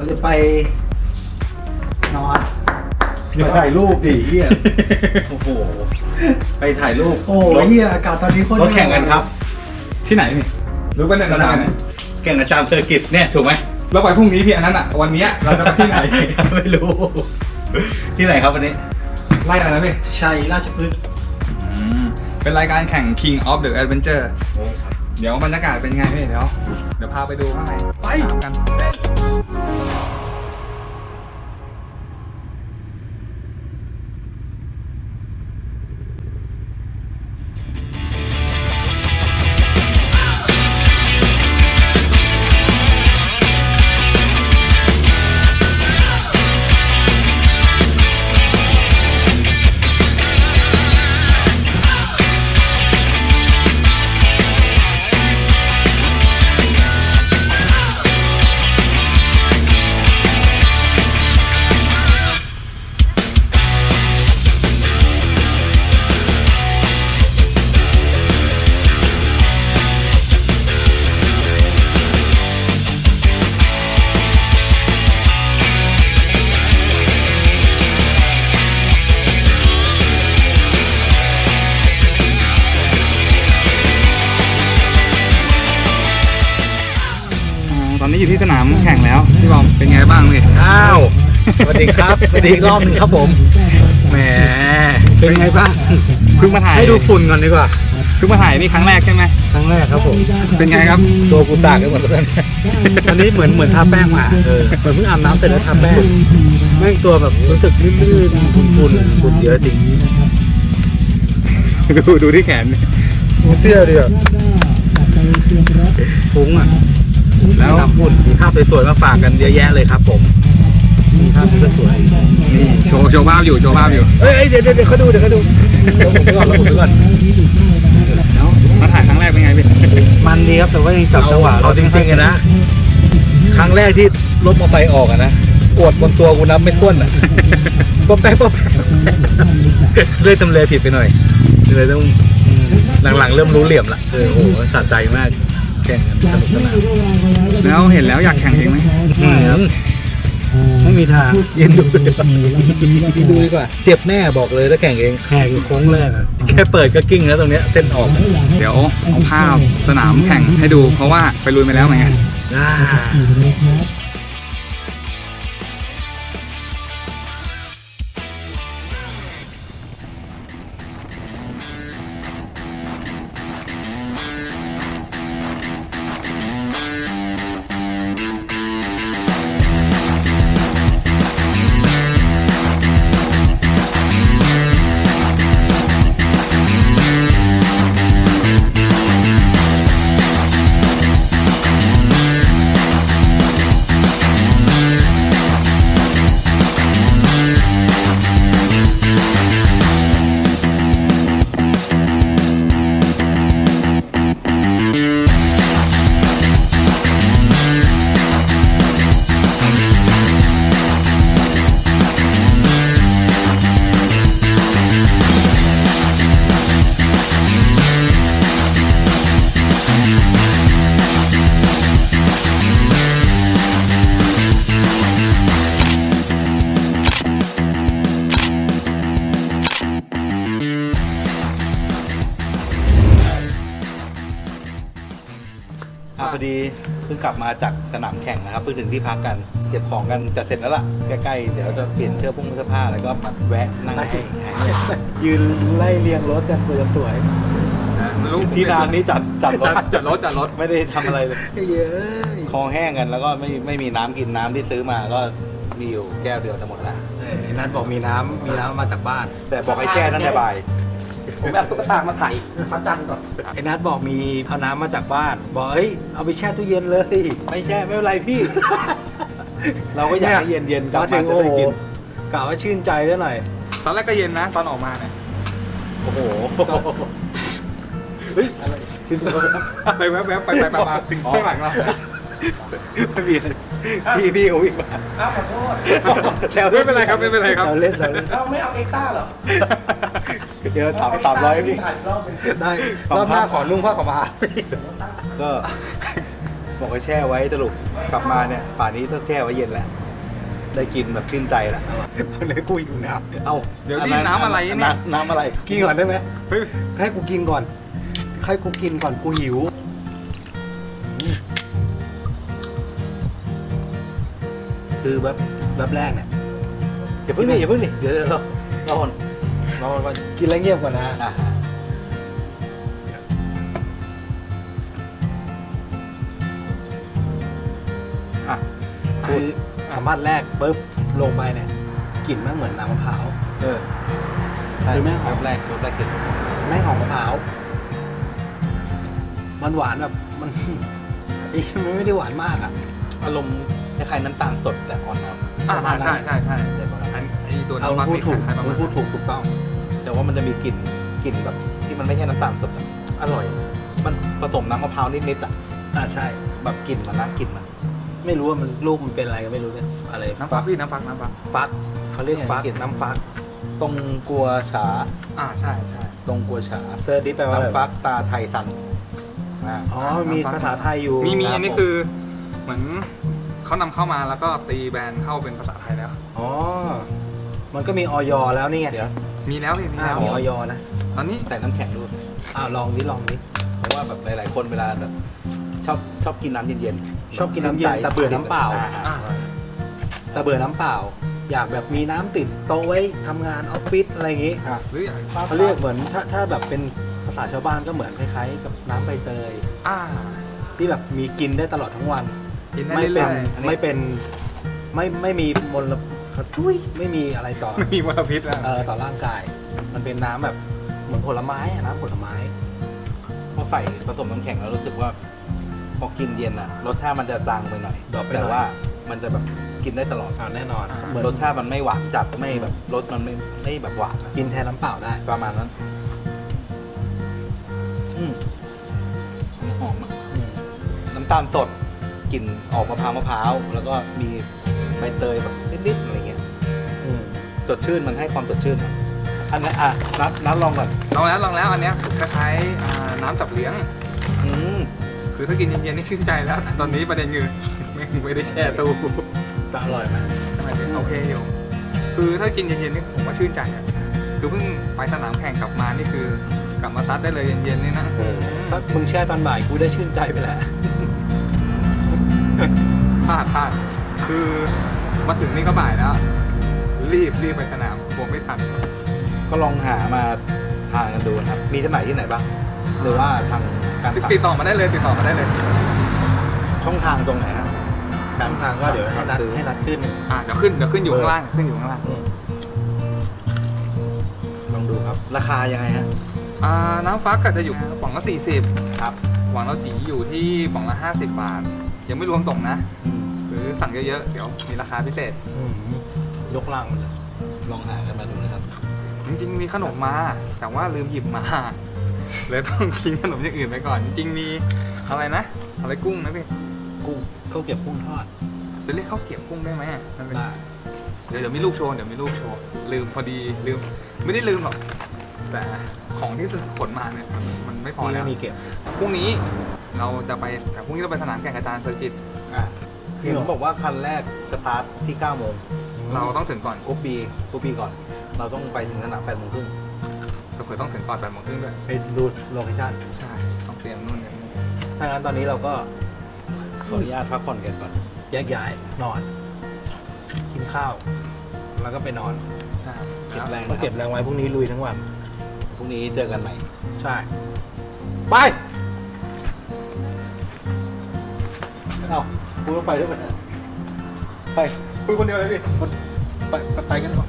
เราจะไปนอนไปถ่ายรูปดิเฮียโอ้โห ไปถ่ายรูปโอ้ยเฮียอากาศตอนนี้โคตรรถแข่งกันครับ ที่ไหนพี่รู้ป่ะเนี่ยสเรานามจะไปไหนแข่งอาจารย์เซอร์กิตเนี่ยถูกไหมเราไปพรุ่งนี้พี่อันนั้นอะ วันเนี้ยเราจะไปที่ไหน ไม่รู้ ที่ไหนครับวันนี้ ไล่อะไรนะพี่ชัยราชพฤกษ์อืมเป็นรายการแข่ง King of the Adventure เดี๋ยวบรรยากาศเป็นไงพี่เดี๋ยว เดี๋ยวพาไปดูข้างในไปตามกันามแข่งแล้วพี่บอมเป็นไงบ้างพี่อ้าวสวัสดีครับสวัสดีอีกรอบหนึงครับผมแหมเป็นไงบ้างเพิ่งมาถ่ายให้ดูฝุ่นก่อนดีกว่าเพิ่งมาถ่ายนี่ครั้งแรกใช่ไหมครั้งแรกครับผมเป็นไงครับตัวกูสากกันหมดแล้วเนี่ยอันนี้เหมือนเหมือนทาแป้งมาเออเหมือนเพิ่งอาบน้ำเสร็จแล้วทาแป้งแม่งตัวแบบรู้สึกลื่นๆฝุ่นๆฝุ่นเยอะจริงดูดูที่แขนเสื้อดีอะฟุ้งอะ แล้วทำฝุ่นมีภาพสวยๆมาฝากกันเยอะแยะเลยครับผมมีภาพที่ก็สวยนี่โชว์โชว์ภาพอยู่โชว์ภาพอยู่เอ้ยเดี๋ยวเดี๋ยวเดี๋ยวเขาดูเดี๋ยวเขาดูเดี๋ยวผมไปก่อนแล้วผมไปก่อนแล้วมาถ่ายครั้งแรกเป็นไงพี่มันดีครับแต่ว่ายังจับจังหวะเอาจริงๆอะนะ ครั้งแรกที่รถมอเตอร์ไซค์ออกอะนะกดบนตัวกูนับไม่ถ้วนอะป๊อปแป๊บป๊อปแป๊บเลยทำเลผิดไปหน่อยเลยต้องอืมหลังๆเริ่มรู้เหลี่ยมละเออโอ้โหสะใจมาก แข่งกันสนุกสนานแล้วเห็นแล้วอยากแข่งเองไหมอืมไม่มีทางยืนดูดีกว่ายืนดูดีกว่า เจ็บแน่บอกเลยถ้าแข่งเองแข่งโค้งแรกอะแค่เปิดก็กิ้งแล้วตรงเนี้ยเส้นออก เดี๋ยวเอาภาพสนามแข่งให้ดูเพราะว่าไปลุยมาแล้วเห พิ่งกลับมาจากสนามแข่งนะครับเพิ่งถึงที่พักกันเก็บของกันจะเสร็จแล้วล่ะใกล้ๆเดี๋ยวจะเปลี่ยนเสื้อพุ่งเสื้อผ้าแล้วก็มาแวะนั่งให้ให้ยืนไล่เรียงรถกันเพื่อสวยที่ร้านนี้จัดจัดรถจัดรถจัดรถไม่ได้ทำอะไรเลยเยอะคอแห้งกันแล้วก็ไม่ไม่มีน้ำกินน้ำที่ซื้อมาก็มีอยู่แก้วเดียวจะหมดละไอ้นัทบอกมีน้ำมีน้ำมาจากบ้าน แต่บอกให้แช่นั่นในบ่าย ผมแบบตุ๊กตามาไถ่มาจันก่อนไอ้นัทบอกมีเอาน้ำมาจากบ้าน บอกเฮ้ยเอาไปแช่ตู้เย็นเลย ไม่แช่ไม่เป็นไรพี่ เราก็อยากให้เย็นเย็นๆกลับมามาถึงจะโอ้ได้โหกินกะว่าชื่นใจได้หน่อย ตอนแรกก็เย็นนะ ตอนออกมาเนี่ยโอ้โหเฮ้ย อะไรไปแวบๆไปไปมามาถึงข้างหลังเรา ไม่มีอะไรพี่พี่เขาวิ่งมาอ้าวขอโทษแซวไม่เป็นไรครับไม่เป็นไรครับเราเล่นเราเล่นเราไม่เอาเอ็กต้าเหรอเดี๋ยวสามสามร้อยพี่ถ่ายรอบหนึ่งได้รอบหน้าขอนุ่งผ้าขาวมาก็บอกให้แช่ไว้สรุปกลับมาเนี่ยป่านนี้ถ้าแช่ไว้เย็นแล้วได้กินแบบชื่นใจแล้วเลยกูอยู่น้ำเอาเดี๋ยวนี่น้ำอะไรเนี่ยน้ำน้ำอะไรกินก่อนได้ไหมเฮ้ยให้กูกินก่อนให้กูกินก่อนกูหิว คือแบบแบบแรกเนี่ยอย่าเพิ่งดิอย่าเพิ่งดิเดี๋ยวเดี๋ยวเราเราก่อนเราก่อนกินแล้วเงียบก่อนนะอะอะคือสัมผัสแรกปุ๊บลงไปเนี่ยกลิ่นมันเหมือนน้ำมะพร้าวเออคือแม่งหอมแรกแรกกินไม่หอมมะพร้าวมันหวานแบบมันอีกมันไม่ได้หวานมากอะอารมณ์ คล้ายๆน้ำตาลสดแต่อ่อนอ่าใช่ใช่ใช่ๆแต่ประมาณอันั้นนไอตัวเอาน้ำมันพูดถูกคล้ายๆประมาณพูดถูกถูกต้อง แต่ว่ามันจะมีกลิ่นกลิ่นแบบที่มันไม่ใช่น้ำตาลสดอะอร่อย มันผสมน้ำมะพร้าวนิดๆอะอ่าใช่ แบบกลิ่นมันนะกลิ่นมัน ไม่รู้ว่ามันรูปมันเป็นอะไรก็ไม่รู้เนี่ยอะไรน้ำฟักพี่น้ำฟักน้ำฟักฟักเขาเรียกฟักเนี่ยกลิ่นน้ำฟัก ตรงกัวฉา อ่าใช่ใช่ ตรงกัวฉาเซอร์ดิแปลว่าอะไรน้ำฟักตาไทยสันอ่า อ๋อ มีภาษาไทยอยู่มีมีรับอันนี้คือเหมือน เขานำเข้ามาแล้วก็ตีแบรนด์เข้าเป็นภาษาไทยแล้ว อ๋อ มันก็มีออยแล้วนี่ไงเดี๋ยวมีแล้วพี่มีอ่าแล้วมีออยนะ ตอนนี้ใส่น้ำแข็งดูอ่าลองดิลองดิเพราะว่าแบบหลาย ๆ คนเวลาแบบชอบชอบกินน้ำเย็นๆชอบกินน้ำเย็นแต่เบื่อน้ำเปล่า อ่แต่เบื่อน้ำเปล่า อยากแบบมีน้ำติดโต๊ะไว้ทำงานออฟฟิศอะไรอย่างงี้อะหรืออย่างเขาเรียกเหมือนถ้าถ้าแบบเป็นภาษาชาวบ้านก็เหมือนคล้ายๆ กับน้ำใบเตย อ่าที่แบบมีกินได้ตลอดทั้งวัน กินได้ไม่เป็เรื่นอยไม่เป็นไม่ไม่มีมลทุยไม่มีอะไรต่อๆไม่มีมลพิษอะเอ่อต่อร่างกาย มันเป็นน้ำแบบเหมือนผลไม้อะน้ำผลไม้ พอใส่ผสมน้ำแข็งแล้วรู้สึกว่า พอกินเย็นอะรสชาติมันจะจางไปหน่อยดรอปไปหน่อย แต่ว่ามันจะแบบกินได้ตลอดอ่าแน่นอนเหมือนรสชาติมันไม่หวานจัดไม่แบบรสมันไม่ไม่แบบหวานอะกินแทนน้ำเปล่าได้ ประมาณนั้น อืมหอมอะอืมน้ำตาลสด กลิ่นออกมะพร้าวมะพร้าวแล้วก็มีใบเตยแบบนิดๆอะไรเงี้ยอืมสดชื่นมันให้ความสดชื่นอะอันนั้นอะนัดนัดลองก่อนลองแล้วลองแล้วอันเนี้ยคล้ายๆอ่าน้ำจับเลี้ยง อืมคือถ้ากินเย็นๆนี่ชื่นใจแล้วแต่ตอนนี้ประเด็นคือ ไม่ไม่ได้แช่ตู้จะอร่อยไหมทำไมถึงโอเคอยู่คือถ้ากินเย็นๆนี่ผมว่าชื่นใจอะคือเพิ่งไปสนามแข่งกลับมานี่คือกลับมาซัดได้เลยเย็นๆนี่นะถ้ามึงแช่ตอนบ่ายกูได้ชื่นใจไปแล้ว พลาดพลาดคือมาถึงนี่ก็บ่ายแล้ว รีบรีบไปสนามกลัวไม่ทัน ก็ลองหามาทานกันดูนะครับ มีจำหน่ายที่ไหนบ้าง หรือว่าทางการสั่งติดต่อมาได้เลยติดต่อมาได้เลย ช่องทางตรงไหนครับการทางก็เดี๋ยวให้นัดซื้อให้นัดขึ้น อ่าเดี๋ยวขึ้นเดี๋ยวขึ้นอยู่ข้างล่างขึ้นอยู่ข้างล่างลองดูครับ ราคายังไงฮะอ่าน้ำฟักก็จะอยู่กล่องละสี่สิบครับ หวังเราจีอยู่ที่กล่องละห้าสิบบาท ยังไม่รวมส่งนะอืมหรือสั่งเยอะๆ เดี๋ยวมีราคาพิเศษอืมยกลังมันเลยลองหากันมาดูนะครับ จริงๆมีขนมมา แต่ว่าลืมหยิบมา เลยต้องกินขนมอย่างอื่นไปก่อน จริงๆมีอะไรนะ อะไรกุ้งนะพี่ กุ้งข้าวเกรี๊ยวกุ้งทอดจะเรียกข้าวเกรี๊ยวกุ้งได้ไหมมันเป็น ได้เดี๋ยวเดี๋ยวมีรูปโชว์ เดี๋ยวมีรูปโชว์ ลืมพอดีลืม ไม่ได้ลืมหรอก แต่ของที่ขนมาเนี่ยมันมันไม่พอนี่แล้วไม่มีเก็บพรุ่งนี้ เราจะไปแต่พรุ่งนี้เราไปสนามแข่งอาจารย์เซอร์กิต อะพี่ผมบอกว่าคันแรกสตาร์ทที่9โมงเราต้องถึงก่อนกุ๊ปปีกุ๊ปปีก่อน เราต้องไปถึงสนาม8โมงครึ่งเราเผื่อต้องถึงก่อนแปดโมงครึ่งด้วยไปดูโลเคชั่นใช่ ต้องเตรียมนู่นเนี่ยถ้างั้นตอนนี้เราก็ขออนุญาตพักผ่อนกันก่อน แยกย้ายนอน กินข้าว แล้วก็ไปนอน ใช่เก็บแล้วแรงต้องนะคเก็รับบแรงไว้พรุ่งนี้ลุยทั้งวัน พรุ่งนี้เจอกันใหม่ ใช่ ไป เอ้าคุณต้องไปด้วยกันนะไปคุยคนเดียวเลยพี่ไปไปกันก่อน